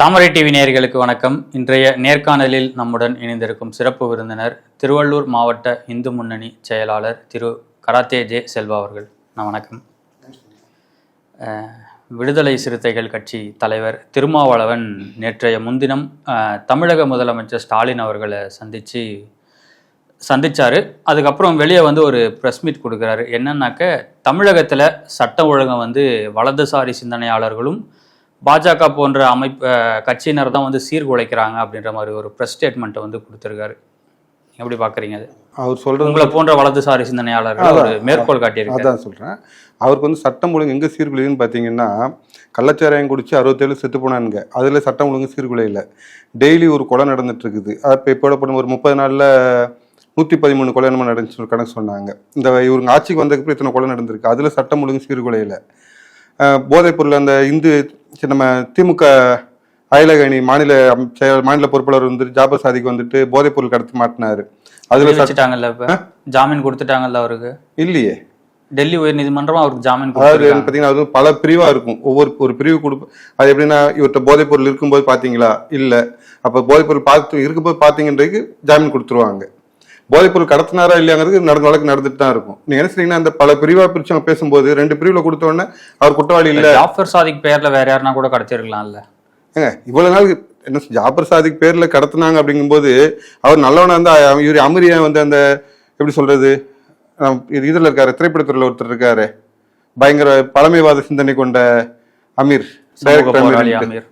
தாமரை TV நேயர்களுக்கு வணக்கம். இன்றைய நேர்காணலில் நம்முடன் இணைந்திருக்கும் சிறப்பு விருந்தினர் திருவள்ளூர் மாவட்ட இந்து முன்னணி செயலாளர் திரு கராத்தே ஜே செல்வா அவர்கள். நான் வணக்கம். விடுதலை சிறுத்தைகள் கட்சி தலைவர் திருமாவளவன் நேற்றைய முன்தினம் தமிழக முதலமைச்சர் ஸ்டாலின் அவர்களை சந்தித்து சந்தித்தார் அதுக்கப்புறம் வெளியே வந்து ஒரு ப்ரெஸ் மீட் கொடுக்குறாரு. என்னன்னாக்க தமிழகத்தில் சட்ட ஒழுங்கம் வந்து வலதுசாரி சிந்தனையாளர்களும் பாஜக போன்ற அமைப்பு கட்சியினர் தான் வந்து சீர்குலைக்கிறாங்க அப்படின்ற மாதிரி ஒரு ப்ரெஸ் ஸ்டேட்மெண்ட்டை வந்து கொடுத்துருக்காரு. எப்படி பார்க்குறீங்க அது? அவர் சொல்றது உங்களை போன்ற வலதுசாரி சிந்தனையாளர்கள் ஒரு மேற்கோள் காட்டியிருக்காரு. அதான் சொல்றேன். அவருக்கு வந்து சட்டம் ஒழுங்கு எங்க சீர்குலையுதுன்னு பார்த்தீங்கன்னா கள்ளச்சாராயம் குடிச்சு அறுபத்தேழு செத்து போனானுங்க. அதுல சட்டம் ஒழுங்கு சீர்குலையில டெய்லி ஒரு கொலை நடந்துட்டு இருக்குது அது இப்போ இப்போ ஒரு முப்பது நாள்ல நூற்றி பதிமூணு கொலை நம்ம நடந்துச்சு கணக்கு சொன்னாங்க. இந்த இவங்க ஆட்சிக்கு வந்ததுக்கு இத்தனை கொலை நடந்திருக்கு. அதுல சட்டம் ஒழுங்கு சீர்குலையில அஹ் போதைப் பொருள் அந்த இந்து நம்ம திமுக அயலகணி மாநில அம்- செயல் மாநில பொறுப்பாளர் வந்து ஜாபர் சாதிக்கு வந்துட்டு போதைப் பொருள் கடத்தி மாட்டினாரு. அதுல சட்ட- வச்சுட்டாங்கல்ல ஜாமீன் கொடுத்துட்டாங்கல்ல அவருக்கு? இல்லையே. டெல்லி உயர்நீதிமன்றம் அவருக்கு ஜாமீன் அதாவது பாத்தீங்கன்னா அது பல பிரிவா இருக்கும். ஒவ்வொரு ஒரு பிரிவு கொடுப்பு அது எப்படின்னா இவர்கிட்ட போதைப் பொருள் இருக்கும்போது பாத்தீங்களா? இல்ல. அப்ப போதைப் பொருள் பார்த்து இருக்கும்போது பாத்தீங்கன்றதுக்கு ஜாமீன் கொடுத்துருவாங்க. போதைப் பொருள் கடத்தினாரா இல்லையாங்கிறது நடந்த வழக்கு நடந்துட்டு தான் இருக்கும். நீங்க என்ன செய்றீங்கன்னா அந்த பல பிரிவா பிரிச்சு அவங்க பேசும்போது ரெண்டு பிரிவுல கொடுத்த உடனே அவர் குற்றவாளி இல்ல. ஜாஃபர் சாதிக் பேர்ல வேற யாருன்னா கூட கடத்திருக்கலாம்ல. ஏங்க இவ்வளவு நாள் என்ன ஜாபர் சாதிக் பேர்ல கடத்துனாங்க அப்படிங்கும்போது அவர் நல்லவனா இருந்தா இவர் அமரியா வந்து அந்த எப்படி சொல்றது இதுல இருக்காரு திரைப்படத்துறையில ஒருத்தர் இருக்காரு. பயங்கர பழமைவாத சிந்தனை கொண்ட அமீர் சமூக Director அமீர்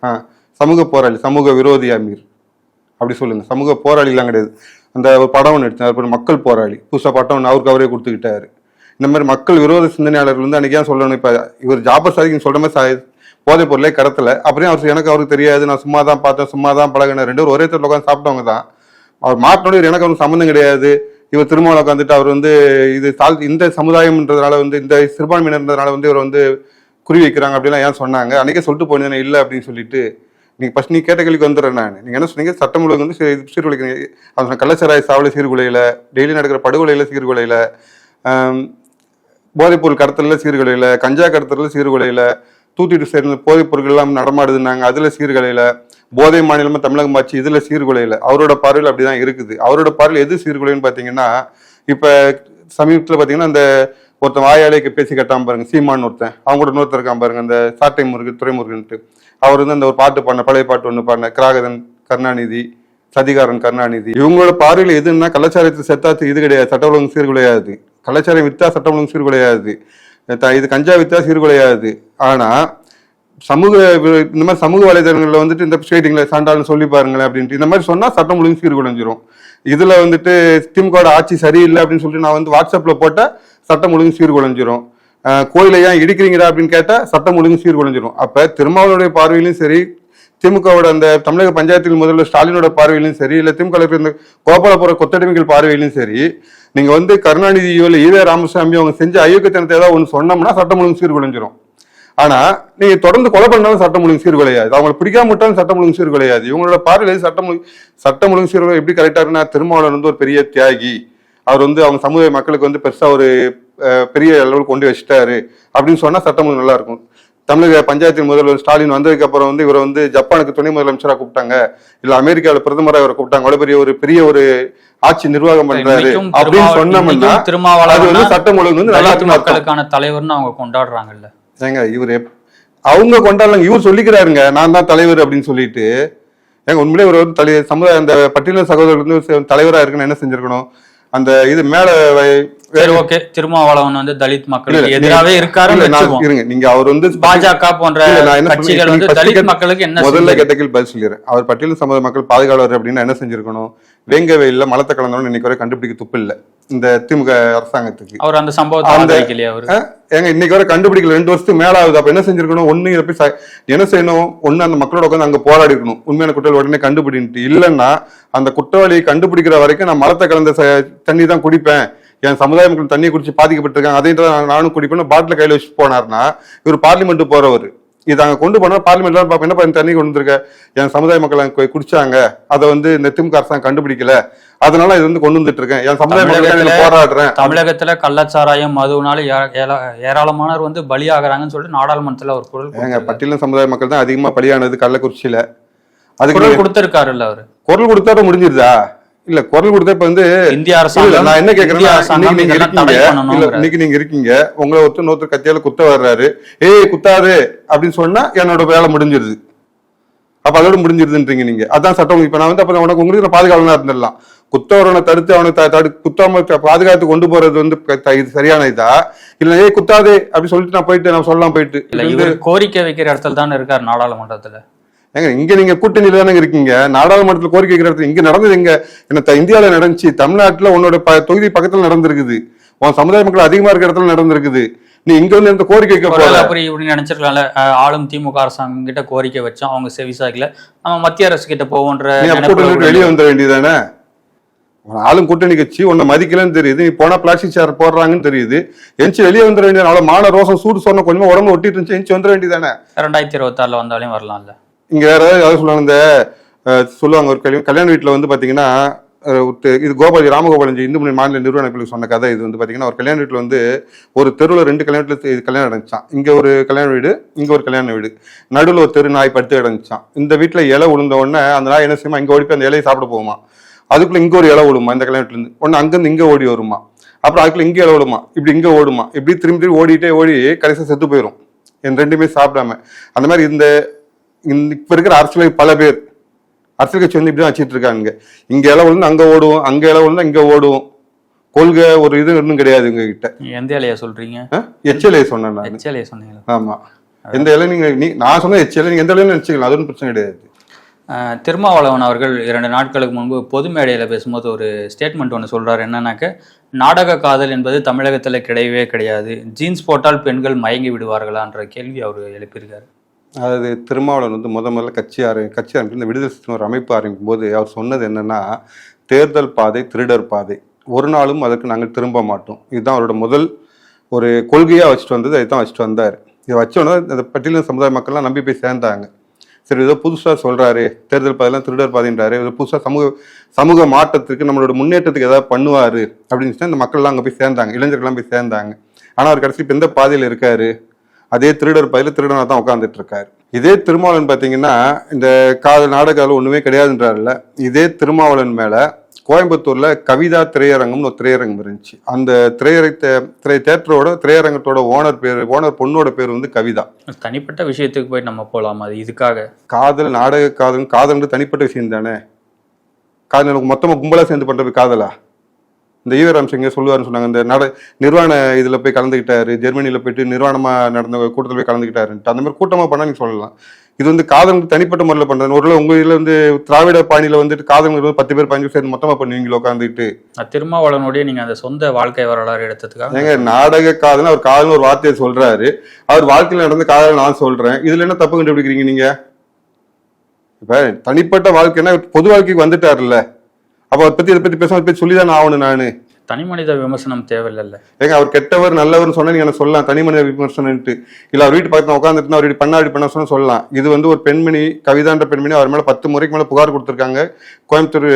சமூக போராளி சமூக விரோதி அமீர். அப்படி சொல்லுங்க சமூக போராளி எல்லாம் கிடையாது. அந்த ஒரு படம் ஒன்று எடுத்தார் அப்புறம் மக்கள் போராளி. புதுசாக படம் ஒன்று அவருக்கு அவரே கொடுத்துக்கிட்டாரு. இந்த மாதிரி மக்கள் விரோத சிந்தனையாளர்கள் வந்து அன்றைக்கி சொல்லணும்? இப்போ இவர் ஜாபர் சாதிக்கு சொல்கிற மாதிரி சா- போதைப் பொருளே கடத்தலை. அப்புறம் அவர் எனக்கு அவருக்கு தெரியாது. நான் சும்மா தான் பார்த்தேன் சும்மா தான் பழகினேன். ரெண்டு பேரும் ஒரே தட்டில் உட்காந்து சாப்பிட்டவங்க தான் அவர் மாட்டினோட எனக்கு அவருக்கு சம்மந்தம் கிடையாது. இவர் திருமணம் உட்காந்துட்டு அவர் வந்து இது தாழ் இந்த சமுதாயம்ன்றதுனால வந்து இந்த சிறுபான்மையினர்ன்றதுனால வந்து இவர் வந்து குறி வைக்கிறாங்க அப்படிலாம் ஏன் சொன்னாங்க? அன்றைக்கே சொல்லிட்டு போனேன் இல்லை அப்படின்னு சொல்லிட்டு. நீங்க ஃபர்ஸ்ட் நீ கேட்ட கேள்விக்கு வந்துடுறேன் நான். நீங்க என்ன சொன்னீங்க? சட்டம் ஒழுங்கு வந்து சீ- சீர்குலைக்கிறீங்க அவர் கள்ளச்சாராய சாவல சீர்குலையில டெய்லி நடக்கிற படுகொலையில சீர்குலையில போதைப்பொருள் கடத்தல சீர்குலையில கஞ்சா கடத்தல சீர்குலையில தூத்திட்டு சேர்ந்த போதைப் பொருட்கள் எல்லாம் நடமாடுதுன்னாங்க. அதுல சீர்குலையில போதை மாநிலமாக தமிழகம் ஆச்சு. இதுல சீர்குலையில. அவரோட பார்வையில் அப்படிதான் இருக்குது. அவரோட பார்வையில் எது சீர்குலைன்னு பாத்தீங்கன்னா இப்ப சமீபத்தில் பாத்தீங்கன்னா அந்த ஒருத்தன் வாயாலேக்கு பேசி கட்டாம பாருங்க. சீமான் ஒருத்தன். அவங்க கூட இன்னொருத்தர் இருக்கான் பாருங்க. அந்த சாட்டை முருகன் துறைமுருகன்ட்டு. அவர் வந்து அந்த ஒரு பாட்டு பாடின பழைய பாட்டு ஒன்று பாடின கிராகதன் கருணாநிதி சதிகாரன் கருணாநிதி. இவங்களோட பார்வையில் எதுன்னா கலாச்சாரத்தை செத்தாத்து இது கிடையாது சட்ட ஒழுங்கு சீர்குலையாது கலாச்சாரம் வித்தா சட்ட ஒழுங்கு சீர்குலையாது இது கஞ்சா வித்தா சீர்குலையாது ஆனால் சமூக இந்த மாதிரி சமூக வலைதளங்களில் வந்துட்டு இந்த ஸ்டேட்டிங்ல சாண்டாலும் சொல்லி பாருங்களேன் அப்படின்ட்டு இந்த மாதிரி சொன்னால் சட்டம் ஒழுங்கு சீர்குலைஞ்சிரும் இதில் வந்துட்டு திமுகவோட ஆட்சி சரியில்லை அப்படின்னு சொல்லிட்டு நான் வந்து வாட்ஸ்அப்பில் போட்டால் சட்டம் ஒழுங்கு சீர்குலைஞ்சிரும் கோயிலை ஏன் இடிக்கிறீங்கடா அப்படின்னு கேட்டால் சட்டம் ஒழுங்கு சீர்குலைஞ்சிடும் அப்போ திருமாவளுடைய பார்வையிலும் சரி திமுகவோட அந்த தமிழக பஞ்சாயத்தில் முதல்ல ஸ்டாலினோட பார்வையிலும் சரி இல்லை திமுக ல இருந்த கோபாலபுர கொத்தடிமைகள் பார்வையிலும் சரி நீங்கள் வந்து கருணாநிதியோ இல்லை ஈவே ராமசாமியோ அவங்க செஞ்ச அயோக்கியத்தனத்தை ஏதாவது ஒன்று சொன்னோம்னா சட்டம் ஒழுங்கு சீர்குலைஞ்சிரும் ஆனால் நீங்கள் தொடர்ந்து கொலை பண்ணாலும் சட்டம் ஒழுங்கு சீர்குலையாது அவங்களை பிடிக்காம விட்டாலும் சட்டம் ஒழுங்கு சீர்குலையாது இவங்களோட பார்வையில் சட்டம் ஒழுங்கு சட்டம் ஒழுங்கு சீர்குலை எப்படி கரெக்டாக இருக்குன்னா திருமாவளவன் வந்து ஒரு பெரிய தியாகி. அவர் வந்து அவங்க சமூக மக்களுக்கு வந்து பெருசாக ஒரு பெரிய அளவில் கொண்டு வச்சிட்டாரு அப்படின்னு சொன்னா சட்டம் நல்லா இருக்கும் தமிழக பஞ்சாயத்தின் முதல்வர் ஸ்டாலின் வந்ததுக்கு அப்புறம் வந்து இவரை வந்து ஜப்பானுக்கு துணை முதலமைச்சரா கூப்பிட்டாங்க. இல்ல அமெரிக்காவில் பிரதமரா இவரை கூப்பிட்டாங்க. அவ்வளவு பெரிய ஒரு பெரிய ஒரு ஆட்சி நிர்வாகம் பண்றாரு அப்படின்னு சொன்னோம்னா அது வந்து சட்டம் ஒழுங்கு வந்து நல்லா. மக்களுக்கான தலைவர்னு அவங்க கொண்டாடுறாங்கல்ல. ஏங்க இவர் அவங்க கொண்டாடலாம் இவர் சொல்லிக்கிறாருங்க நான் தான் தலைவர் அப்படின்னு சொல்லிட்டு. ஏங்க உண்மையிலே இவர் வந்து தலை சமுதாய அந்த பட்டியல சகோதரர்கள் வந்து ச- தலைவரா இருக்குன்னு என்ன செஞ்சிருக்கணும்? அந்த இது மேல சரி ஓகே. திருமாவளவன் வந்து தலித் மக்களுக்கு எதிராவே வச்சுக்குவோம். இருங்க நீங்க அவர் வந்து பாஜக போன்ற கட்சிகள் வந்து தலித் மக்களுக்கு என்ன முதல்ல செஞ்சது? கேட்ட கேள்வி பதில் சொல்லிடுறேன். அவர் பட்டியல் சமூக மக்கள் பாதுகாவலர் அப்படின்னு என்ன செஞ்சிருக்கணும்? வேங்க வெயில்ல மலத்தை கலந்தவன் இன்னைக்கு வரை கண்டுபிடிக்க துப்பு இல்ல இந்த திமுக அரசாங்கத்துக்கு. அவர் அந்த சம்பவத்தை அவரு? ஏங்க இன்னைக்கு வரை கண்டுபிடிக்கல. ரெண்டு வருஷத்துக்கு மேல ஆகுது. அப்ப என்ன செஞ்சிருக்கணும்? ஒண்ணு இதை போய் என்ன செய்யணும்? ஒண்ணு அந்த மக்களோட உட்காந்து அங்க போராடி இருக்கணும் உண்மையான குற்றவாளி உடனே கண்டுபிடின்ட்டு. இல்லைன்னா அந்த குற்றவாளியை கண்டுபிடிக்கிற வரைக்கும் நான் மலத்தை கலந்த தண்ணி தான் குடிப்பேன். என் சமுதாய மக்கள் தண்ணி குடிச்சு பாதிக்கப்பட்டிருக்காங்க. அதையும் நானும் குடிப்பேன் பாட்டில கையில வச்சு போனார்னா இவர் பார்லிமெண்ட் போறவர். இது அங்க கொண்டு போனா பார்லிமெண்ட்ல பாப்பா என்ன தண்ணி கொண்டு வந்திருக்க? என் சமுதாய மக்கள் அங்க போய் குடிச்சாங்க. அதை வந்து இந்த திமுக அரசாங்கம் கண்டுபிடிக்கல. அதனால இது வந்து கொண்டு வந்துட்டு இருக்கேன். என் சமுதாய நான் போராடுறேன். தமிழகத்துல கள்ளச்சாராயம் மதுனால ஏராளமானவர் வந்து பலியாகிறாங்கன்னு சொல்லிட்டு நாடாளுமன்றத்துல ஒரு குரல் கொடுத்திருக்காரு. பட்டியலின சமுதாய மக்கள் தான் அதிகமா பலியானது கள்ளக்குறிச்சியில. அதுக்கு குரல் கொடுத்திருக்காருல்ல அவரு. குரல் கொடுத்தா முடிஞ்சிருதா? இல்ல குரல் கொடுத்தா இப்ப வந்து இந்திய அரசாங்கம் நான் என்ன இன்னைக்கு நீங்க இருக்கீங்க. இன்னைக்கு நீங்க இருக்கீங்க. உங்களை ஒருத்தர் இன்னொருத்தர் கத்தியால குத்த வர்றாரு. ஏய் குத்தாரு அப்படின்னு சொன்னா என்னோட வேலை முடிஞ்சிருது. அப்ப அதோட முடிஞ்சிருதுன்றீங்க நீங்க. அதான் சட்டம். இப்ப நான் வந்து அப்ப உனக்கு உங்களுக்கு நான் பாதுகாவலனா இருந்துடலாம். குத்தவரனை தடுத்து அவனை தடு குத்தாம பாதுகாத்து கொண்டு போறது வந்து இது சரியான இதா? இல்ல ஏய் குத்தாதே அப்படி சொல்லிட்டு நான் போயிட்டு நான் சொல்லலாம் போயிட்டு. கோரிக்கை வைக்கிற இடத்துல தானே இருக்காரு நாடாளுமன்றத்துல. ஏங்க இங்க நீங்க கூட்டணியில தானே இருக்கீங்க? நாடாளுமன்றத்தில் கோரிக்கை வைக்கிற இடத்துல இங்க நடந்தது எங்க? என்ன நடந்துச்சு. தமிழ்நாட்டுல உன்னோட ப- தொகுதி பக்கத்துல நடந்திருக்குது. உன் சமுதாய மக்கள் அதிகமா இருக்கிற இடத்துல நடந்திருக்குது. நீ இங்க வந்து இந்த கோரிக்கை அப்படி இப்படி நினைச்சிருக்கலாம்ல. ஆளும் திமுக அரசாங்கம் கிட்ட கோரிக்கை வச்சோம். அவங்க செவிசாக்கல நம்ம மத்திய அரசு கிட்ட போவோன்ற வெளியே வந்துட வேண்டியதானே ஆளும் கூட்டணி கட்சி உன்னை மதிக்கலன்னு தெரியுது. நீ போனா பிளாஸ்டிக் சேர் போடுறாங்கன்னு தெரியுது. எஞ்சி வெளியே வந்துட வேண்டியது அவ்வளவு மான ரோசம் சூடு சொன்ன கொஞ்சமா உடம்பு ஒட்டிட்டு இருந்துச்சு. எஞ்சி வந்துட வேண்டியதானே ரெண்டாயிரத்தி இருபத்தி ஆறுல வந்தாலும் வரலாம்ல. இங்க வேற ஏதாவது சொல்லுவாங்க இந்த சொல்லுவாங்க ஒரு கல்யாண கல்யாண வீட்டில் வந்து பார்த்தீங்கன்னா இது கோபாலஜி ராமகோபாலஜி இந்து முன்னணி மாநில நிறுவனங்களுக்கு சொன்ன கதை இது வந்து பார்த்தீங்கன்னா ஒரு கல்யாண வீட்டில் வந்து ஒரு தெருவில் ரெண்டு கல்யாண இது கல்யாணம் நடந்துச்சான் இங்கே ஒரு கல்யாண வீடு இங்கே ஒரு கல்யாண வீடு. நடுவில் ஒரு தெரு நாய் படுத்து கிடந்துச்சான் இந்த வீட்டில் இலை விழுந்த உடனே அந்த நாய் என்ன செய்யுமா இங்கே ஓடி போய் அந்த இலையை சாப்பிட போகுமா? அதுக்குள்ளே இங்கே ஒரு இலை விழுமா இந்த கல்யாணத்துல இருந்து? உடனே அங்கேருந்து இங்கே ஓடி வருமா? அப்புறம் அதுக்குள்ள இங்கே இலை விழுமா இப்படி இங்கே ஓடுமா? இப்படி திரும்பி திரும்பி ஓடிட்டே ஓடி கடைசியாக செத்து போயிடும் என் ரெண்டுமே சாப்பிடாம. அந்த மாதிரி இந்த இப்ப இருக்கிற அரசியல் பல பேர் அரசியல் கட்சி வந்து இப்படிதான் வச்சிட்டு இருக்காங்க. இங்க இலை விழுந்து அங்க ஓடுவோம் அங்க இலை விழுந்து இங்க ஓடுவோம். கொள்கை ஒரு இது இன்னும் கிடையாது உங்க கிட்ட எந்த இலையா சொல்றீங்க? எச்எல்ஏ சொன்னேன் நான். எச்எல்ஏ சொன்னீங்களா ஆமா. எந்த இலை நீங்க நீ நான் சொன்ன எச்எல்ஏ நீங்க எந்த இலைன்னு நினைச்சுக்கலாம் அது ஒன்றும் பிரச்சனை கிடையாது. திருமாவளவன் அவர்கள் இரண்டு நாட்களுக்கு முன்பு பொது மேடையில பேசும்போது ஒரு ஸ்டேட்மெண்ட் ஒன்று சொல்றாரு. என்னன்னாக்க நாடக காதல் என்பது தமிழகத்துல கிடையவே கிடையாது. ஜீன்ஸ் போட்டால் பெண்கள் மயங்கி விடுவார்களான்ற கேள்வி அவர் எழுப்பியிருக்காரு. அதாவது திருமாவளவன் வந்து முத முதல்ல கட்சி ஆரம்பி கட்சி ஆரம்பித்து இந்த விடுதலை ஒரு அமைப்பு ஆரம்பிக்கும் போது அவர் சொன்னது என்னன்னா தேர்தல் பாதை திருடர் பாதை. ஒரு நாளும் அதற்கு நாங்கள் திரும்ப மாட்டோம். இதுதான் அவரோட முதல் ஒரு கொள்கையாக வச்சுட்டு வந்தது அதுதான் வச்சுட்டு வந்தார். இதை வச்சோன்னா இந்த பட்டியலின் சமுதாய மக்கள்லாம் நம்பி போய் சேர்ந்தாங்க. சரி ஏதோ புதுசாக சொல்கிறாரு தேர்தல் பாதையெல்லாம் திருடர் பாதைன்றாரு ஏதோ புதுசாக சமூக சமூக மாற்றத்துக்கு நம்மளோட முன்னேற்றத்துக்கு ஏதாவது பண்ணுவார் அப்படின்னு சொன்னால் இந்த மக்கள்லாம் அங்கே போய் சேர்ந்தாங்க இளைஞர்கள்லாம் போய் சேர்ந்தாங்க. ஆனால் அவர் கடைசி இப்போ எந்த பாதையில் இருக்காரு? அதே திருடர் பயில திருடனா தான் உட்காந்துட்டு இருக்காரு இதே திருமாவளவன் பாத்தீங்கன்னா இந்த காதல் நாடகால ஒண்ணுமே கிடையாதுன்றாருல இதே திருமாவளவன் மேல கோயம்புத்தூர்ல கவிதா திரையரங்கம்னு ஒரு திரையரங்கம் இருந்துச்சு. அந்த திரையரை திரை தேட்டரோட திரையரங்கத்தோட ஓனர் பேர் ஓனர் பொண்ணோட பேர் வந்து கவிதா. தனிப்பட்ட விஷயத்துக்கு போய் நம்ம போலாம்? அது இதுக்காக. காதல் நாடக காதல் காதல்ன்றது தனிப்பட்ட விஷயம் தானே? காதல் எனக்கு மொத்தமா கும்பலா சேர்ந்து பண்றது காதலா? இந்த ஈவராம் சிங்க சொல்லுவாருன்னு சொன்னாங்க. இந்த நட நிர்வாண இதுல போய் கலந்துக்கிட்டாரு ஜெர்மனியில போயிட்டு நிர்வாணமா நடந்த கூட்டத்தில் போய் கலந்துக்கிட்டாருன்ட்டு அந்த மாதிரி கூட்டமா பண்ணா நீங்க சொல்லலாம். இது வந்து காதல் தனிப்பட்ட முறையில் பண்றது. ஒரு உங்க இதுல வந்து திராவிட பாணியில வந்துட்டு காதல் பத்து பேர் பதினஞ்சு சேர்ந்து மொத்தமா பண்ணுவீங்களோ உட்காந்துட்டு திருமாவளவனுடைய நீங்க அந்த சொந்த வாழ்க்கை வரலாறு எடுத்ததுக்காக ஏங்க நாடக காதல் அவர் காதல்னு ஒரு வார்த்தையை சொல்றாரு. அவர் வாழ்க்கையில நடந்த காதல் நான் சொல்றேன். இதுல என்ன தப்பு கண்டுபிடிக்கிறீங்க நீங்க? இப்ப தனிப்பட்ட வாழ்க்கைன்னா பொது வாழ்க்கைக்கு வந்துட்டாருல்ல. அப்ப அதை பத்தி இதை பத்தி பேச பத்தி சொல்லிதான் ஆகணும் நானு. தனி மனித விமர்சனம் தேவையில்லைல்ல. ஏங்க அவர் கெட்டவர் நல்லவர்னு சொன்னா நீங்க சொல்லலாம்? தனி மனித விமர்சனம்ட்டு இல்ல அவர் வீட்டு பக்கத்துல உட்காந்துட்டு அவர் இப்படி பண்ணா இப்படி பண்ண சொன்னா சொல்லலாம். இது வந்து ஒரு பெண்மணி கவிதான்ற பெண்மணி அவர் மேல பத்து முறைக்கு மேல புகார் கொடுத்திருக்காங்க. கோயம்புத்தூர்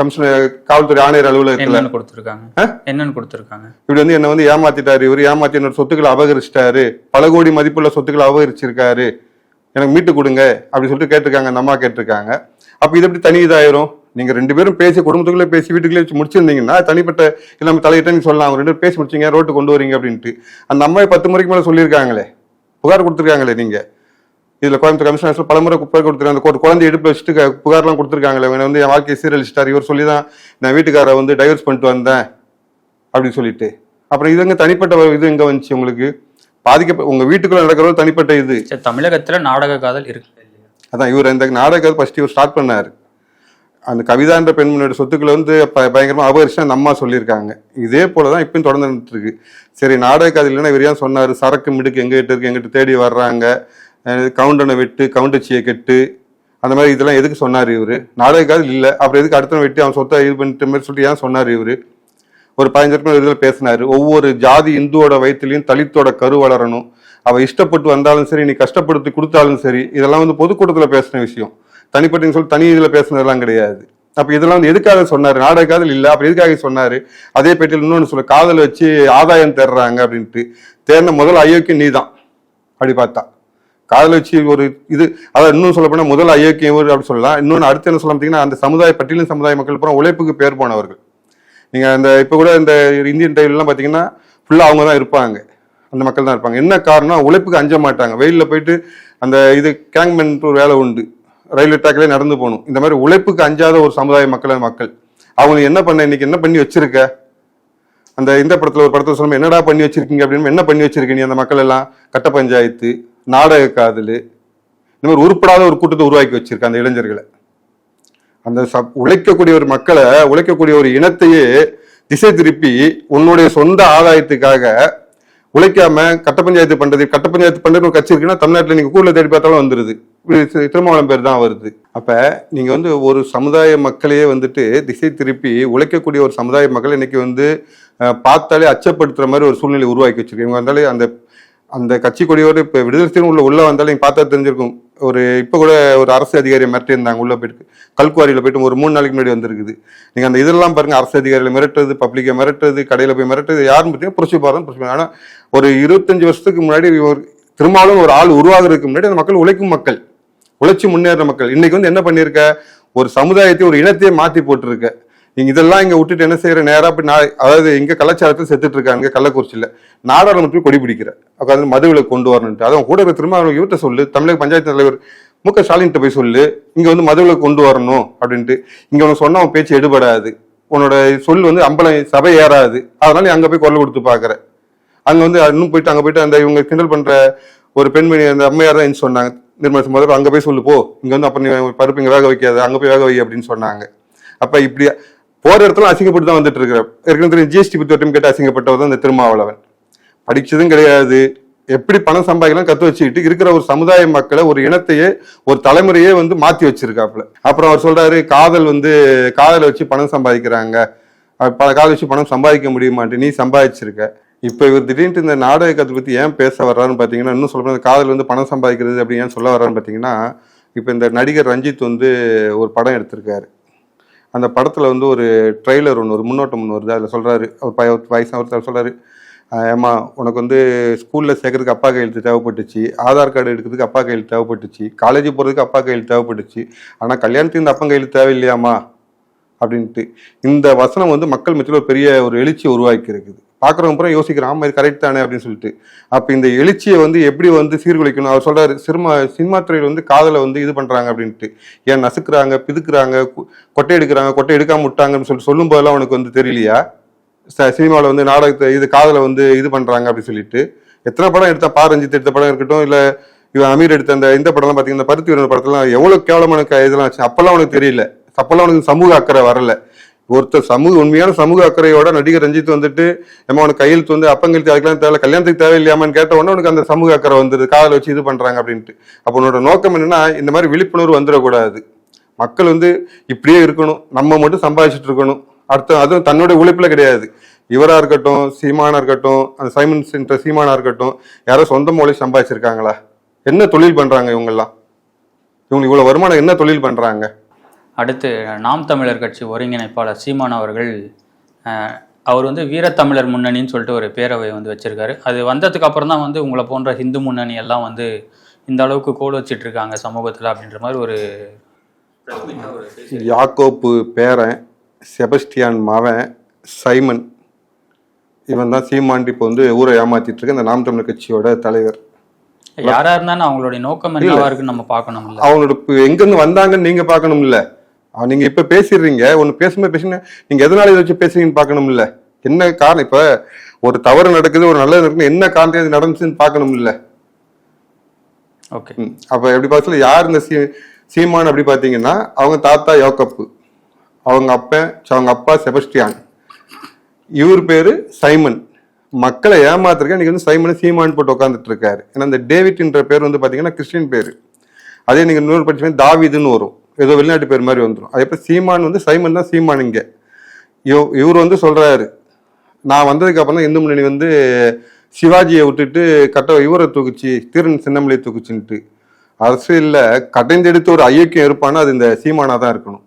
கமிஷனர் காவல்துறை ஆணையர் அலுவலகத்துல. என்னன்னு கொடுத்துருக்காங்க. என்னன்னு கொடுத்துருக்காங்க. இப்படி வந்து என்ன வந்து ஏமாத்திட்டாரு. இவர் ஏமாத்தி என்னோட சொத்துக்களை அபகரிச்சிட்டாரு. பல கோடி மதிப்புள்ள சொத்துக்களை அபகரிச்சிருக்காரு. எனக்கு மீட்டு கொடுங்க அப்படி சொல்லிட்டு கேட்டிருக்காங்க. அந்த அம்மா கேட்டிருக்காங்க. அப்ப இது எப்படி தனி இதாயிரும்? நீங்க ரெண்டு பேரும் பேசி குடும்பத்துக்குள்ளே பேசி வீட்டுக்குள்ளே வச்சு முடிச்சிருந்தீங்கன்னா தனிப்பட்ட இல்ல நம்ம தலையிட்ட நீங்க சொல்லலாம் அவங்க ரெண்டு பேரும் பேசி முடிச்சீங்க ரோட்டு கொண்டு வரீங்க அப்படின்ட்டு. அந்த அம்மாவை பத்து முறைக்கு மேல சொல்லியிருக்காங்களே. புகார் கொடுத்துருக்காங்களே நீங்க. இதுல கோயம்புத்தூர் கமிஷனர் பல முறை புகார் கொடுத்துருக்காங்க. ஒரு குழந்தை இடுப்பு வச்சுட்டு புகார்லாம் கொடுத்துருக்காங்களே. இவனை வந்து என் வாழ்க்கையை சீரழிச்சிட்டாரு. இவர் சொல்லி தான் நான் வீட்டுக்காரரை வந்து டைவர்ஸ் பண்ணிட்டு வந்தேன். அப்படின்னு சொல்லிட்டு. அப்புறம் இது எங்க தனிப்பட்ட இது எங்க வந்துச்சு உங்களுக்கு? பாதிக்க உங்க வீட்டுக்குள்ள நடக்கிற ஒரு தனிப்பட்ட இது. தமிழகத்துல நாடக காதல் இருக்கு. அதான் இவர் இந்த நாடகம் ஃபர்ஸ்ட் இவர் ஸ்டார்ட் பண்ணாரு. அந்த கவிதான்ற பெண்மணியோட சொத்துக்களை வந்து ப- பயங்கரமா அபகரிச்சு அம்மா சொல்லியிருக்காங்க. இதே போலதான் இப்பயும் தொடர்ந்து நடந்துட்டு இருக்கு. சரி நாடக கதை இல்லைன்னா இவர் ஏன் சொன்னார்? சரக்கு மிடுக்கு எங்ககிட்ட இருக்கு? எங்கிட்ட தேடி வர்றாங்க. கவுண்டனை வெட்டு கவுண்டச்சியை கெட்டு. அந்த மாதிரி இதெல்லாம் எதுக்கு சொன்னார் இவர்? நாடக காதல் இல்லை. அப்புறம் எதுக்கு அடுத்த வெட்டி அவன் சொத்தை இது பண்ணிட்டு மாதிரி சொல்லிட்டு ஏன் சொன்னார் இவர்? ஒரு பதினஞ்சு பேர் இதில் பேசினார். ஒவ்வொரு ஜாதி இந்துவோட வயிற்றுலையும் தலித்தோட கரு வளரணும். அவள் இஷ்டப்பட்டு வந்தாலும் சரி நீ கஷ்டப்படுத்தி கொடுத்தாலும் சரி இதெல்லாம் வந்து பொதுக்கூட்டத்தில் பேசின விஷயம். தனிப்பட்ட சொல்லி தனி இதில் பேசுனதெல்லாம் கிடையாது. அப்போ இதெல்லாம் வந்து எதுக்காக சொன்னார்? நாடக காதல் இல்லை. அப்புறம் எதுக்காக சொன்னார்? அதே பேட்டியில் இன்னொன்று சொல்ல காதல் வச்சு ஆதாயம் தேடுறாங்க அப்படின்ட்டு. தேர்ந்த முதல் அயோக்கியம் நீதான். அப்படி பார்த்தா. காதல் வச்சு ஒரு இது அதாவது இன்னும் சொல்ல போனால் முதல் அயோக்கியம் ஒரு அப்படி சொல்லலாம். இன்னொன்று அடுத்து என்ன சொல்ல பார்த்தீங்கன்னா அந்த சமுதாய பட்டியலின் சமுதாய மக்கள் பூரா உழைப்புக்கு பேர் போனவர்கள். நீங்கள் அந்த இப்போ கூட இந்த இந்தியன் டைவிலாம் பார்த்தீங்கன்னா ஃபுல்லாக அவங்க தான் இருப்பாங்க. அந்த மக்கள் தான் இருப்பாங்க. என்ன காரணம்? உழைப்புக்கு அஞ்ச மாட்டாங்க. வெயிலில் போயிட்டு அந்த இது கேங்மென்ட் ஒரு வேலை உண்டு. ரயில்வே ட்ராக்லேயே நடந்து போகணும். இந்த மாதிரி உழைப்புக்கு அஞ்சாத ஒரு சமுதாய மக்கள் மக்கள். அவங்க என்ன பண்ண இன்னைக்கு என்ன பண்ணி வச்சிருக்க? அந்த இந்த படத்தில் ஒரு படத்தில் சொல்லும்போது என்னடா பண்ணி வச்சிருக்கீங்க? அப்படின்னு என்ன பண்ணி வச்சிருக்கீங்க அந்த மக்கள் எல்லாம்? கட்ட பஞ்சாயத்து நாடக காதல் இந்த மாதிரி உருப்படாத ஒரு கூட்டத்தை உருவாக்கி வச்சிருக்க அந்த இளைஞர்களை. அந்த சப் உழைக்கக்கூடிய ஒரு மக்களை உழைக்கக்கூடிய ஒரு இனத்தையே திசை திருப்பி உன்னுடைய சொந்த ஆதாயத்துக்காக உழைக்காம கட்ட பஞ்சாயத்து பண்றது கட்ட பஞ்சாயத்து பண்றது ஒரு கட்சி இருக்குன்னா தமிழ்நாட்டில் நீங்க கூட தேடி பார்த்தாலும் வந்துருது. திருமாவளம் பேர் தான் வருது. அப்ப நீங்க வந்து ஒரு சமுதாய மக்களையே வந்துட்டு திசை திருப்பி உழைக்கக்கூடிய ஒரு சமுதாய மக்கள் இன்னைக்கு வந்து பார்த்தாலே அச்சப்படுத்துற மாதிரி ஒரு சூழ்நிலை உருவாக்கி வச்சிருக்கீங்க. இவங்க வந்தாலே அந்த அந்த கட்சி கொடியோடு இப்போ விடுதலை சிறுத்தை உள்ள உள்ள வந்தாலும் நீங்கள் பார்த்தா தெரிஞ்சிருக்கும். ஒரு இப்போ கூட ஒரு அரசு அதிகாரியை மிரட்டியிருந்தாங்க உள்ளே போயிட்டு. கல்குவாரியில் போயிட்டு ஒரு மூணு நாளைக்கு முன்னாடி வந்திருக்குது. நீங்கள் அந்த இதெல்லாம் பாருங்க அரசு அதிகாரிகளை மிரட்டுறது பப்ளிக்கை மிரட்டுறது கடையில் போய் மிரட்டுறது யாருன்னு பார்த்தீங்கன்னா புரட்சி பாரதம் புரட்சி ஆனால் ஒரு இருபத்தஞ்சு வருஷத்துக்கு முன்னாடி ஒரு திருமாவளவன் ஒரு ஆள் உருவாகிறதுக்கு முன்னாடி அந்த மக்கள் உழைக்கும் மக்கள் உழைச்சி முன்னேற மக்கள். இன்னைக்கு வந்து என்ன பண்ணியிருக்க? ஒரு சமுதாயத்தை ஒரு இனத்தையே மாற்றி போட்டிருக்க. இங்க இதெல்லாம் இங்க விட்டுட்டு என்ன செய்யற? நேரா போய் நான் அதாவது இங்க கலாச்சாரத்தில் செத்துட்டு இருக்காங்க கள்ளக்குறிச்சியில. நாடாளுமன்றத்தில் கொடி பிடிக்கிற. உட்காந்து மதுவில் கொண்டு வரணுன்ட்டு. அதான் கூட திரும்ப திரும்ப இவர்கிட்ட சொல்லு தமிழக பஞ்சாயத்து தலைவர் மு க ஸ்டாலின்கிட்ட போய் சொல்லு. இங்க வந்து மதுவில கொண்டு வரணும் அப்படின்ட்டு. இங்க அவன் சொன்ன அவன் பேச்சு எடுபடாது. உன்னோட சொல் வந்து அம்பலம் சபை ஏறாது. அதனால நீ அங்க போய் குரல் கொடுத்து பாக்குற. அங்க வந்து இன்னும் போயிட்டு அங்க போயிட்டு அந்த இவங்க கிண்டல் பண்ற ஒரு பெண்மணி அந்த அம்மையார் தான் சொன்னாங்க? நிர்மலா முதல்ல அங்க போய் சொல்லு போ. இங்க வந்து அப்ப நீ பருப்பு இங்க வேக வைக்காது அங்க போய் வேக வை அப்படின்னு சொன்னாங்க. அப்ப இப்படி போற இடத்துல அசிங்கப்பட்டு தான் வந்துட்டு இருக்கிற ஏற்கனவே தெரியும் ஜிஎஸ்டி பத்தி ஒரு கேட்டு அசிங்கப்பட்டவர் தான் இந்த திருமாவளவன். படிச்சதும் கிடையாது. எப்படி பணம் சம்பாதிக்கலாம் கத்து வச்சுக்கிட்டு இருக்கிற ஒரு சமுதாய மக்களை ஒரு இனத்தையே ஒரு தலைமுறையே வந்து மாத்தி வச்சிருக்காப்புல. அப்புறம் அவர் சொல்றாரு காதல் வந்து காதலை வச்சு பணம் சம்பாதிக்கிறாங்க. பல காதல் வச்சு பணம் சம்பாதிக்க முடியுமான்ட்டு நீ சம்பாதிச்சிருக்க. இப்ப இவர் திடீர்னு இந்த நாடக கதை பத்தி ஏன் பேச வர்றாருன்னு பாத்தீங்கன்னா இன்னும் சொல்ல காதல் வந்து பணம் சம்பாதிக்கிறது அப்படி ஏன் சொல்ல வர்றாருன்னு பாத்தீங்கன்னா இப்ப இந்த நடிகர் ரஞ்சித் வந்து ஒரு படம் எடுத்திருக்காரு. அந்த படத்தில் வந்து ஒரு ட்ரெய்லர் ஒன்று ஒரு முன்னோட்டம் ஒன்று வருது. அதில் சொல்கிறாரு அவர் பய வயசு ஒருத்தர் சொல்கிறாரு ஏம்மா உனக்கு வந்து ஸ்கூலில் சேர்க்கறதுக்கு அப்பா கையெழுத்து தேவைப்பட்டுச்சு ஆதார் கார்டு எடுக்கிறதுக்கு அப்பா கையெழுத்து தேவைப்பட்டுச்சு காலேஜ் போகிறதுக்கு அப்பா கையெழுத்து தேவைப்பட்டுச்சு ஆனால் கல்யாணத்துக்கு இந்த அப்பன் கையெழுத்து தேவையில்லையாம்மா? அப்படின்ட்டு. இந்த வசனம் வந்து மக்கள் மத்தியில் ஒரு பெரிய ஒரு எழுச்சியை உருவாக்கி இருக்குது பார்க்குறவங்க பூரா யோசிக்கிறான் ஆமாம் இது கரெக்ட் தானே அப்படின்னு சொல்லிட்டு. அப்போ இந்த எழுச்சியை வந்து எப்படி வந்து சீர்குலைக்கணும்? அவர் சொல்கிறார் சினிமா சினிமா துறையில் வந்து காதலை வந்து இது பண்ணுறாங்க அப்படின்ட்டு. ஏன் நசுக்கிறாங்க பிதுக்குறாங்க கு- கொட்டை எடுக்கிறாங்க கொட்டை எடுக்காம விட்டாங்கன்னு சொல்லி சொல்லும் போதெல்லாம் அவனுக்கு வந்து தெரியலையா? சினிமாவில் வந்து நாடகத்தை இது காதலை வந்து இது பண்ணுறாங்க அப்படின்னு சொல்லிட்டு. எத்தனை படம் எடுத்தால் பாரஞ்சித் எடுத்த படம் இருக்கட்டும் இல்லை இவன் அமீர் எடுத்த அந்த இந்த படம்லாம் பார்த்தீங்கன்னா இந்த பருத்தி வீரர் படத்தெல்லாம் எவ்வளோ கேவலமான இதெல்லாம் ஆச்சு. அப்போல்லாம் அவனுக்கு தெரியல. அப்போல்லாம் அவனுக்கு சமூக அக்கறை வரல. ஒருத்தர் சமூக உண்மையான சமூக அக்கறையோட நடிகர் ரஞ்சித் வந்துட்டு நம்ம உனக்கு கையெழுத்து வந்து அப்பங்களுக்கு அதுக்கெல்லாம் தேவை கல்யாணத்துக்கு தேவையில்லையாமான்னு கேட்ட உடனே உனக்கு அந்த சமூக அக்கறை வந்துருது காதல் வச்சு இது பண்றாங்க அப்படின்ட்டு. அப்போ உன்னோட நோக்கம் என்னன்னா இந்த மாதிரி விழிப்புணர்வு வந்துடக்கூடாது. மக்கள் வந்து இப்படியே இருக்கணும் நம்ம மட்டும் சம்பாதிச்சுட்டு இருக்கணும். அடுத்த அதுவும் தன்னோட உழைப்புல கிடையாது. இவரா இருக்கட்டும் சீமானா இருக்கட்டும் அந்த சைமன் சென்டர் சீமானா இருக்கட்டும் யாரோ சொந்த மொழி சம்பாதிச்சிருக்காங்களா? என்ன தொழில் பண்றாங்க இவங்கெல்லாம்? இவங்க இவ்வளவு வருமானம் என்ன தொழில் பண்றாங்க? அடுத்து நாம் தமிழர் கட்சி ஒருங்கிணைப்பாளர் சீமான் அவர்கள் அவர் வந்து வீரத்தமிழர் முன்னணின்னு சொல்லிட்டு ஒரு பேரவை வந்து வச்சிருக்காரு. அது வந்ததுக்கு அப்புறம் தான் வந்து உங்களை போன்ற ஹிந்து முன்னணி எல்லாம் வந்து இந்த அளவுக்கு கோல் வச்சிட்டு இருக்காங்க சமூகத்தில் அப்படின்ற மாதிரி ஒரு யாக்கோப்பு பேரன் செபஸ்டியான் மவன் சைமன் இவன் தான் சீமாண்டி இப்போ வந்து ஊரை ஏமாத்திட்டு இருக்க. இந்த நாம் தமிழர் கட்சியோட தலைவர். யாரா இருந்தாலும் அவங்களுடைய நோக்கம் என்னவா இருக்குன்னு நம்ம பார்க்கணும்ல. அவங்களோட இப்ப எங்கிருந்து வந்தாங்கன்னு நீங்க பார்க்கணும்ல. அவன் நீங்க இப்ப பேசிடுறீங்க. ஒன்னு பேசும்போது பேசுங்க. நீங்க எதனால இதை வச்சு பேசுறீங்கன்னு பார்க்கணும்ல. என்ன காரணம்? இப்ப ஒரு தவறு நடக்குது ஒரு நல்லது நடக்குது என்ன காரணம் இது நடந்துச்சுன்னு பார்க்கணும்ல. ஓகே. ம். அப்ப எப்படி பார்த்தா யார் இந்த சீ சீமான் அப்படி பார்த்தீங்கன்னா அவங்க தாத்தா யோக்கப்பு அவங்க அப்பன் அவங்க அப்பா செபஸ்டியான். இவர் பேரு சைமன். மக்களை ஏமாத்திருக்க இன்னைக்கு வந்து சைமன் சீமான் போட்டு உட்காந்துட்டு இருக்காரு. ஏன்னா இந்த டேவிட்ன்ற பேர் வந்து பாத்தீங்கன்னா கிறிஸ்டின் பேரு. அதே நீங்க இன்னொரு படிச்சு தாவீதுன்னு வரும். ஏதோ வெளிநாட்டு பேர் மாதிரி வந்துடும் அதே போல சீமான் வந்து சைமன் தான் சீமான் இங்கே. இவ- இவர் வந்து சொல்கிறாரு நான் வந்ததுக்கு அப்புறம் தான் இந்து முன்னணி வந்து சிவாஜியை விட்டுட்டு கட்ட இவரை தூக்குச்சு தீரன் சின்னமலையை தூக்குச்சுன்ட்டு. அரசியலில் கடைந்தெடுத்து ஒரு ஐயக்கியம் இருப்பான்னா அது இந்த சீமானாக தான் இருக்கணும்.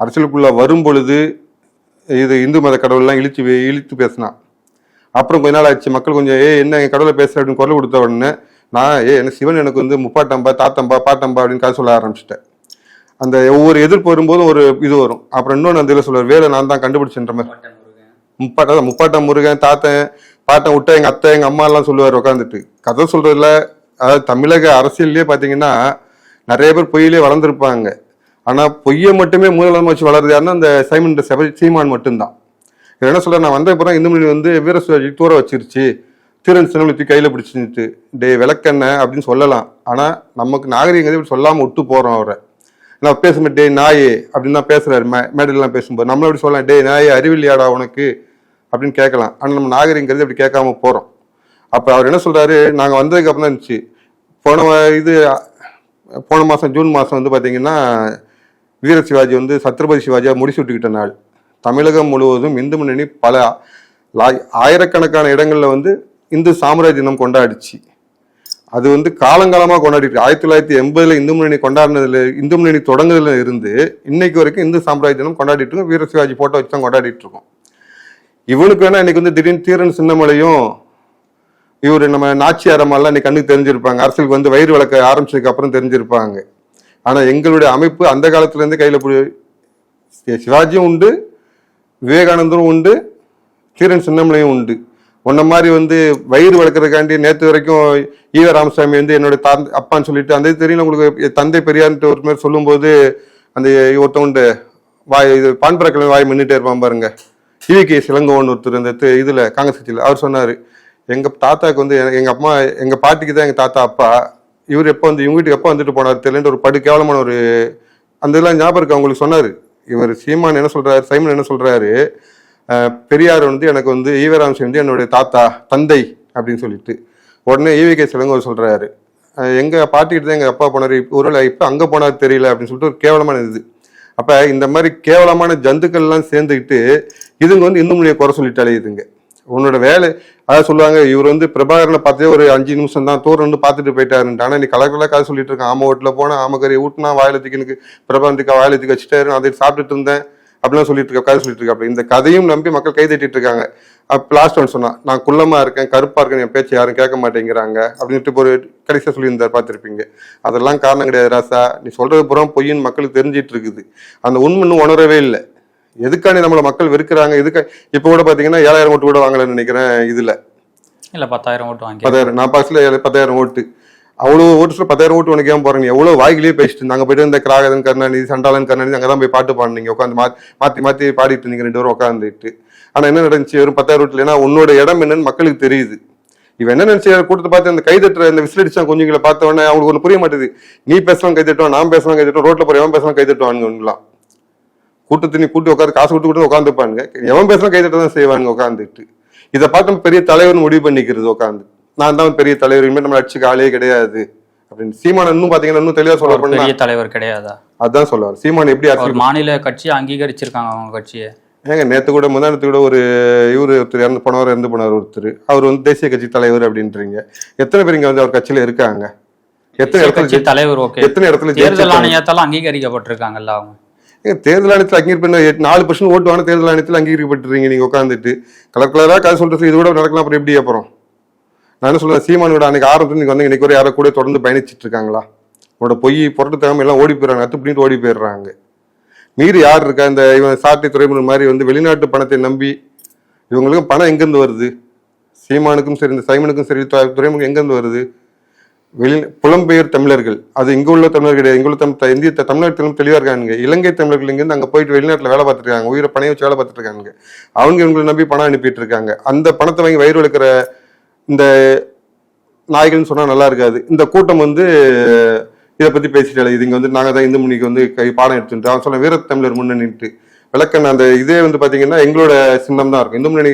அரசியலுக்குள்ளே வரும் பொழுது இது இந்து மத கடவுள்லாம் இழிச்சு இழித்து பேசினான் அப்புறம் கொஞ்ச நாள் ஆச்சு மக்கள் கொஞ்சம் ஏ என்ன என் கடவுளை பேசுற? அப்படின்னு குரல் கொடுத்த உடனே நான் ஏ என்ன சிவன் எனக்கு வந்து முப்பாட்டம்பா தாத்தம்பா பாட்டம்பா அப்படின்னு கதை சொல்ல ஆரம்பிச்சிட்டேன். அந்த ஒவ்வொரு எதிர்ப்பு வரும்போதும் ஒரு இது வரும். அப்புறம் இன்னொன்று அந்த இதில் சொல்லுவார் வேலை நான் தான் கண்டுபிடிச்சேன்ற மாதிரி. முப்பாட்டம் முப்பாட்டம் முருகன் தாத்தன் பாட்டன் விட்ட எங்க அத்தை எங்க அம்மா எல்லாம் சொல்லுவார் உட்காந்துட்டு கதை சொல்றதுல அதாவது தமிழக அரசியல்லே பாத்தீங்கன்னா நிறைய பேர் பொய்யிலே வளர்ந்துருப்பாங்க. ஆனா பொய்யை மட்டுமே மூலமா வச்சு வளருது யாருன்னா அந்த சைமன் செப- சீமான் மட்டும்தான். இவர் என்ன சொல்ற நான் வந்த அப்புறம் இந்து வந்து வீரசுவாஜி தூர வச்சிருச்சு. தீரன் சின்னவளுத்தி கையில பிடிச்சிட்டு டே விளக்கெண்ண அப்படின்னு சொல்லலாம். ஆனா நமக்கு நாகரிகம் இப்படி சொல்லாம விட்டு போறோம் அவரை. நான் பேசும்போது டே நாயே அப்படின்னு தான் பேசுறாரு. மே மேடையிலாம் பேசும்போது. நம்மள அப்படி சொல்லலாம் டே நாய் அறிவில்லையாடா உனக்கு அப்படின்னு கேட்கலாம். ஆனால் நம்ம நாகரிகங்கிறது அப்படி கேட்காம போறோம். அப்போ அவர் என்ன சொல்றாரு நாங்கள் வந்ததுக்கு அப்புறம் தான் இருந்துச்சு. போன இது போன மாதம் ஜூன் மாதம் வந்து பார்த்தீங்கன்னா வீர சிவாஜி வந்து சத்ரபதி சிவாஜியாக முடிச்சு விட்டுக்கிட்ட நாள். தமிழகம் முழுவதும் இந்து முன்னணி பல லா- ஆயிரக்கணக்கான இடங்களில் வந்து இந்து சாம்ராஜ்யம் கொண்டாடிச்சு. அது வந்து காலங்காலமாக கொண்டாடிட்டு ஆயிரத்தி தொள்ளாயிரத்தி எண்பதுல இந்து முன்னணி கொண்டாடினதுல இந்து முன்னணி தொடங்குதுல இருந்து இன்னைக்கு வரைக்கும் இந்து சாம்ராஜ்ய தினம் கொண்டாடிட்டு இருக்கோம். வீர சிவாஜி போட்டோ வச்சு தான் கொண்டாடிட்டு இருக்கோம். இவனுக்கு வேணா இன்னைக்கு வந்து திடீர்னு தீரன் சின்னமலையும் இவர் நம்ம நாச்சியாரம்மாலாம் இன்னைக்கு கண்ணுக்கு தெரிஞ்சிருப்பாங்க. அரசுக்கு வந்து வயிறு வளர்க்க ஆரம்பிச்சதுக்கு அப்புறம் தெரிஞ்சிருப்பாங்க. ஆனால் எங்களுடைய அமைப்பு அந்த காலத்துலேருந்து கையில் கையில சிவாஜியும் உண்டு விவேகானந்தரும் உண்டு தீரன் சின்னமலையும் உண்டு. உன்ன மாதிரி வந்து வயிறு வளர்க்கறதுக்காண்டி நேற்று வரைக்கும் ஈவ ராமசாமி வந்து என்னோட தந்தை அப்பான்னு சொல்லிட்டு அந்த இது தெரியல உங்களுக்கு என் தந்தை பெரியார்ன்ட்டு ஒரு மாதிரி சொல்லும்போது அந்த ஒருத்தவண்டு வாய் இது பான்பரக்கிழமை வாய் மின்னுட்டே இருப்பான் பாருங்க. இவிகே சிலங்கோன்னு ஒருத்தர் இந்த இதில் காங்கிரஸ் கட்சியில் அவர் சொன்னார் எங்கள் தாத்தாக்கு வந்து எங்கள் அம்மா எங்கள் பாட்டிக்கு தான் எங்கள் தாத்தா அப்பா இவர் எப்போ வந்து இவங்க வீட்டுக்கு எப்போ வந்துட்டு போனார் தெரியலன்ட்டு ஒரு படு கேவலமான ஒரு அந்த இதெல்லாம் ஞாபகம் இருக்கு? அவங்களுக்கு சொன்னார். இவர் சீமான் என்ன சொல்கிறாரு சைமன் என்ன சொல்கிறாரு பெரியார் வந்து எனக்கு வந்து ஈவராம்சி வந்து என்னுடைய தாத்தா தந்தை அப்படின்னு சொல்லிட்டு. உடனே ஈவிகே சிலங்கோ சொல்றாரு. சொல்கிறாரு எங்க பாட்டிக்கிட்ட தான் எங்கள் அப்பா போனாரு இப்போ ஒருவேளை இப்போ அங்கே போனார் தெரியல அப்படின்னு சொல்லிட்டு ஒரு கேவலமான இது. அப்போ இந்த மாதிரி கேவலமான ஜந்துக்கள்லாம் சேர்ந்துக்கிட்டு இதுங்க வந்து இன்னும் மொழியை குறை சொல்லிட்டு அலையுதுங்க. உன்னோட வேலை அதாவது சொல்லுவாங்க இவர் வந்து பிரபாகரனை பார்த்தே ஒரு அஞ்சு நிமிஷம் தான் தூரம் வந்து பார்த்துட்டு போயிட்டாருன்ட்டு. ஆனால் நீ கலர் கதை சொல்லிட்டு இருக்கான் ஆம ஓட்டில் போனா ஆமக்கறி ஊட்டினா வாயிலத்துக்கு எனக்கு பிரபாகரத்துக்கு வாயிலத்துக்கு வச்சுட்டாரு நான் அதை சாப்பிட்டுட்டு இருந்தேன். அப்படிலாம் சொல்லிட்டு இருக்க கதை சொல்லிட்டு இருக்க இந்த கதையும் நம்பி மக்கள் கை தட்டிட்டு இருக்காங்க. அப்ப லாஸ்ட் ஒன் சொன்னா நான் குள்ளமா இருக்கேன் கருப்பா இருக்கேன் என் பேச்சு யாரும் கேட்க மாட்டேங்கிறாங்க அப்படின்ட்டு ஒரு கடைசியா சொல்லியிருந்தார் பார்த்திருப்பீங்க. அதெல்லாம் காரணம் கிடையாது ராசா. நீ சொல்றது புறம் பொய்ன்னு மக்களுக்கு தெரிஞ்சிட்டு இருக்குது. அந்த உண்மை இன்னும் உணரவே இல்லை. எதுக்காண்டி நம்மள மக்கள் வெறுக்கிறாங்க? எதுக்கு இப்ப கூட பாத்தீங்கன்னா ஏழாயிரம் ஓட்டு கூட வாங்கலன்னு நினைக்கிறேன் இதுல. இல்ல பத்தாயிரம் ஓட்டு வாங்கி பத்தாயிரம் நான் பாஸ்ல பத்தாயிரம் ஓட்டு. அவ்வளோ ஓட்டு பத்தாயிரம் ஓட்டு உனக்கு ஏன் போறீங்க எவ்வளோ வாய்க்கிலேயே பேசிட்டு இருந்தாங்க போயிட்டு இந்த கிராகதன் கருணாநிதி சண்டாளன் கருணாநிதி அங்கதான் போய் பாட்டு பாடினீங்க உட்காந்து மாற்றி மாற்றி பாடிட்டு இருந்தீங்க. ரெண்டு பேரும் உட்காந்துட்டு ஆனால் என்ன நடந்துச்சு? வெறும் பத்தாயிரம் ஓட்டுல. ஏன்னா உன்னோட இடம் என்னன்னு மக்களுக்கு தெரியுது. இவன் என்ன நினைச்சு கூட்டத்தை பார்த்து அந்த கைதட்டுற அந்த விசிலடிச்சா கொஞ்சங்களை பார்த்த உடனே அவங்களுக்கு ஒன்று புரிய மாட்டேது. நீ பேசலாம் கைதட்டுவான் நான் பேசலாம் கைதட்டுவோம் ரோட்ல போற எவன் பேசலாம் கைதட்டுவானுங்கலாம் கூட்டத்தை நீ கூட்டி உட்காந்து காசு கொடுத்து கொடுத்து உட்காந்துப்பானுங்க எவன் பேசலாம் கைதட்ட தான் செய்வானுங்க உட்காந்துட்டு இதை பார்த்து பெரிய தலைவர்னு முடிவு பண்ணிக்கிறது உட்காந்து நான் தான் பெரிய தலைவர் இனிமேல் நம்ம அடிச்சுக்க ஆளே கிடையாது. அப்படின்னு சீமான் இன்னும் பாத்தீங்கன்னா இன்னும் தெளிவா சொல்ல பெரிய தலைவர் கிடையாதா? அதான் சொல்லுவார். சீமான் எப்படி அரசியல் மாநில கட்சியை அங்கீகரிச்சிருக்காங்க அவங்க கட்சியை. ஏங்க நேத்து கூட முந்தானத்து கூட ஒரு இவரு ஒருத்தர் இறந்து போனவர் இறந்து போனவர் ஒருத்தர். அவர் வந்து தேசிய கட்சி தலைவர் அப்படின்றீங்க. எத்தனை பேர் இங்க வந்து அவர் கட்சியில இருக்காங்க? எத்தனை இடத்துல தலைவர் ஓகே. எத்தனை இடத்துல தேர்தல்? ஆணையத்தால அங்கீகரிக்கப்பட்டிருக்காங்கல்ல அவங்க. ஏங்க, தேர்தல் ஆணையத்தில் அங்கீகரிப்பு நாலு பர்சன்ட் ஓட்டு வாங்க தேர்தல் ஆணையத்தில் அங்கீகரிக்கப்பட்டிருக்கீங்க நீங்க உட்காந்துட்டு கலர் கலரா கதை சொல்றது இது கூட நடக்கலாம் அப்புறம் எப்படி அப்புறம்? நான் என்ன சொல்றேன் சீமானோட அன்னைக்கு ஆரம்பத்துல நீங்க வந்து இன்னைக்கு ஒரு யாரோ கூட தொடர்ந்து பயணிச்சிட்டு இருக்காங்களா? உன்னோட பொய் புரட்டு தகாம எல்லாம் ஓடி போயிடுறாங்க அத்து பண்ணிட்டு ஓடி போயிடுறாங்க. மீறி யார் இருக்கா? இந்த இவன் சாட்டை துறைமுறை மாதிரி வந்து வெளிநாட்டு பணத்தை நம்பி இவங்களுக்கும் பணம் எங்கேருந்து வருது? சீமானுக்கும் சரி இந்த சைமனுக்கும் சரி துறைமுகம் எங்கேருந்து வருது? வெளி புலம்பெயர் தமிழர்கள் அது இங்கே உள்ள தமிழர் கிடையாது இங்க உள்ள தமிழ் இந்திய தமிழ்நாட்டிலும் தெளிவாக இருக்காங்க இலங்கை தமிழர்கள் இங்கேருந்து அங்கே போயிட்டு வெளிநாட்டில் வேலை பார்த்துட்டு இருக்காங்க உயிரை பணையை வச்சு வேலை பார்த்துட்டு இருக்காங்க அவங்க இவங்களை நம்பி பணம் அனுப்பிட்டு இருக்காங்க. அந்த பணத்தை வாங்கி வயிறு வளர்க்குற இந்த நாய்கள்னு சொன்னா நல்லா இருக்காது. இந்த கூட்டம் வந்து இதை பத்தி பேசிட்டாரு இது இங்க வந்து நாங்க தான் இந்து முனிக்கு வந்து கை பாடம் எடுத்துட்டு அவன் சொல்ல வீரத்தமிழர் முன்னணிட்டு விளக்கண்ண அந்த இதே வந்து பாத்தீங்கன்னா எங்களோட சின்னம் தான் இருக்கும். இந்து முன்னணி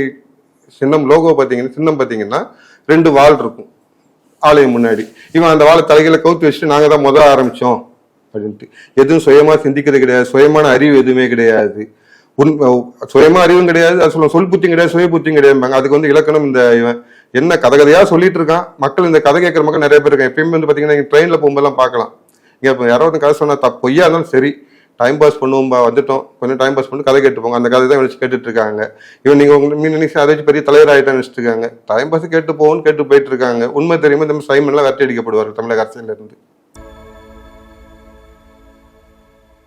சின்னம் லோகோ பாத்தீங்கன்னா சின்னம் பாத்தீங்கன்னா ரெண்டு வால் இருக்கும். ஆலயம் முன்னாடி. இவன் அந்த வாழை தலைகளை கவுத்து வச்சுட்டு நாங்க தான் முதல் ஆரம்பிச்சோம் அப்படின்ட்டு. எதுவும் சுயமா சிந்திக்கிறது கிடையாது. சுயமான அறிவு எதுவுமே கிடையாது. உன் சுயமா அறிவும் கிடையாது. அது சொல்ல சொல் புத்தியும் கிடையாது சுய புத்தியும் கிடையாது அதுக்கு வந்து இலக்கணம் இந்த இவன் என்ன கதகதையா சொல்லிட்டு இருக்கான். மக்கள் இந்த கதை கேட்கற மக்கள் நிறைய பேர் இருக்காங்க. எப்பயுமே வந்து பாத்தீங்கன்னா ட்ரெயின்ல போகும்போதெல்லாம் பார்க்கலாம். இங்க இப்போ யாரோ ஒருத்தன் கதை சொன்னா தப்பு பொய்யா இருந்தாலும் சரி டைம் பாஸ் பண்ணுவோம்பா வந்துட்டோம். கொஞ்சம் டைம் பாஸ் பண்ணி கதை கேட்டு போங்க. அந்த கதை தான் வச்சு கேட்டுட்டு இருக்காங்க. இவன் நீங்க உங்க மீன் நினைச்சு அதை வச்சு பெரிய தலைவர் ஆகிட்டான்னு நினைச்சிட்டு இருக்காங்க. டைம் பாஸ் கேட்டு போவோம்னு கேட்டு போயிட்டு இருக்காங்க. உண்மை தெரியுமா இந்த சைமன்லாம் விரட்டி அடிக்கப்படுவார் தமிழக அரசியல இருந்து.